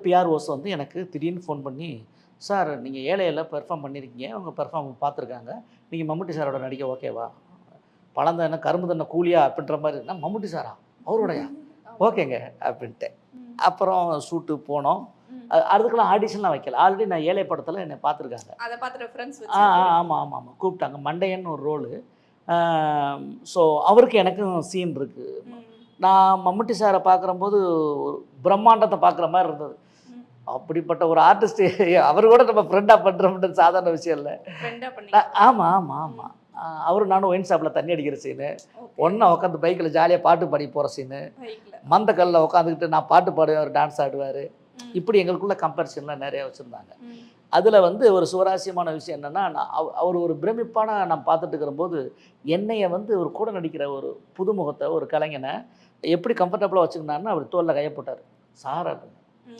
PROs வந்து எனக்கு திடீர்னு ஃபோன் பண்ணி சார் நீங்கள் ஏழையில் பெர்ஃபார்ம் பண்ணியிருக்கீங்க அவங்க பெர்ஃபார்ம் பார்த்துருக்காங்க. நீங்கள் மம்முட்டி சாரோட நடிக்க ஓகேவா பழம் தானே கரும்பு தானே கூலியா அப்படின்ற மாதிரி நான் மம்முட்டி சாரா அவரோடயா? ஓகேங்க அப்படின்ட்டு அப்புறம் ஷூட்டு போனோம். அதுக்கெல்லாம் ஆடிஷன்லாம் வைக்கல. ஆல்ரெடி நான் ஏழை படத்தில் என்னை பார்த்துருக்காங்க. அதை பார்த்து ரெஃபரன்ஸ் ஆ ஆ, ஆமாம் ஆமாம் ஆமாம் கூப்பிட்டாங்க. மண்டையன் ஒரு ரோலு ஸோ அவருக்கு எனக்கும் சீன் இருக்குது நான் மம்முட்டி சாரை பார்க்குறம்போது ஒரு பிரம்மாண்டத்தை பார்க்குற மாதிரி இருந்தது. அப்படிப்பட்ட ஒரு ஆர்டிஸ்ட் அவர் கூட நம்ம ஃப்ரெண்டாக பண்ணுறோம்ன்றது சாதாரண விஷயம் இல்லை. ஆமாம் ஆமாம் ஆமாம் அவரும் நானும் ஒயின் ஷாப்பில் தண்ணி அடிக்கிற சீனு ஒன்றா உட்காந்து பைக்கில் ஜாலியாக பாட்டு பாடி போகிற சீனு மந்த கல்லில் உட்காந்துக்கிட்டு நான் பாட்டு பாடுவேன் அவர் டான்ஸ் ஆடுவார். இப்படி எங்களுக்குள்ள கம்பேரிசன்லாம் நிறைய வச்சுருந்தாங்க. அதில் வந்து ஒரு சுவாரஸ்யமான விஷயம் என்னென்னா நான் அவ- அவர் ஒரு பிரமிப்பான நான் பார்த்துட்டு இருக்கிறபோது என்னைய வந்து ஒரு கூட நடிக்கிற ஒரு புதுமுகத்தை ஒரு கலைஞனை எப்படி கம்ஃபர்டபுளாக வச்சுக்கினான்னு அவர் தோளில் கையை போட்டார். சார் அப்படின்னு